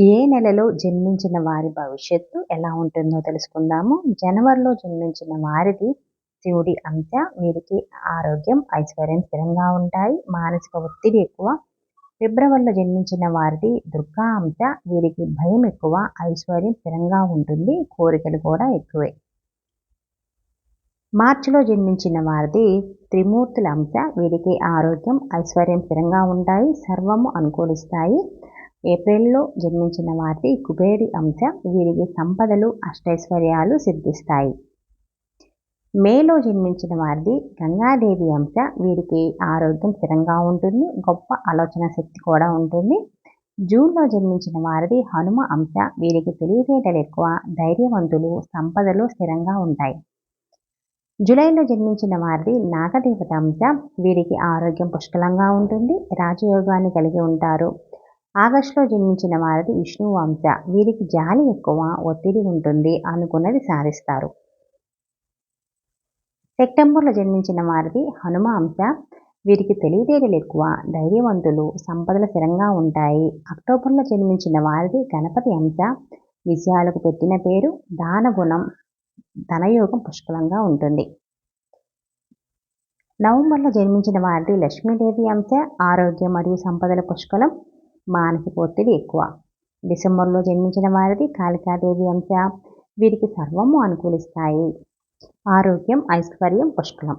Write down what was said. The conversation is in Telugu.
ఏ నెలలో జన్మించిన వారి భవిష్యత్తు ఎలా ఉంటుందో తెలుసుకుందాము. జనవరిలో జన్మించిన వారిది శివుడి అంశ వీరికి ఆరోగ్యం ఐశ్వర్యం స్థిరంగా ఉంటాయి. మానసిక ఒత్తిడి ఎక్కువ. ఫిబ్రవరిలో జన్మించిన వారిది దుర్గా అంశ వీరికి భయం ఎక్కువ ఐశ్వర్యం స్థిరంగా ఉంటుంది కోరికలు కూడా ఎక్కువే. మార్చిలో జన్మించిన వారిది త్రిమూర్తుల అంశ వీరికి ఆరోగ్యం ఐశ్వర్యం స్థిరంగా ఉంటాయి సర్వము అనుకూలిస్తాయి. ఏప్రిల్లో జన్మించిన వారికి కుబేరి అంశ. వీరికి సంపదలు అష్టైశ్వర్యాలు సిద్ధిస్తాయి. మేలో జన్మించిన వారిది గంగాదేవి అంశ. వీరికి ఆరోగ్యం స్థిరంగా ఉంటుంది గొప్ప ఆలోచన శక్తి కూడా ఉంటుంది. జూన్లో జన్మించిన వారిది హనుమ అంశ. వీరికి తెలివితేటలు ఎక్కువ ధైర్యవంతులు సంపదలు స్థిరంగా ఉంటాయి. జూలైలో జన్మించిన వారిది నాగదేవత అంశ. వీరికి ఆరోగ్యం పుష్కలంగా ఉంటుంది రాజయోగాన్ని కలిగి ఉంటారు. ఆగస్టులో జన్మించిన వారిది విష్ణు వంశ వీరికి జాలి ఎక్కువ ఒత్తిడి ఉంటుంది అనుకున్నది సాధిస్తారు. సెప్టెంబర్లో జన్మించిన వారిది హనుమ అంశ వీరికి తెలివితేటలు ఎక్కువ ధైర్యవంతులు సంపదలు స్థిరంగా ఉంటాయి. అక్టోబర్లో జన్మించిన వారిది గణపతి అంశ. విజయాలకు పెట్టిన పేరు దాన గుణం ధనయోగం పుష్కలంగా ఉంటుంది. నవంబర్లో జన్మించిన వారిది లక్ష్మీదేవి అంశ. ఆరోగ్యం మరియు సంపదల పుష్కలం. మానసిక ఒత్తిడి ఎక్కువ. డిసెంబర్లో జన్మించిన వారిది కాళికాదేవి అంశ. వీరికి సర్వము అనుకూలిస్తాయి. ఆరోగ్యం ఐశ్వర్యం పుష్కలం.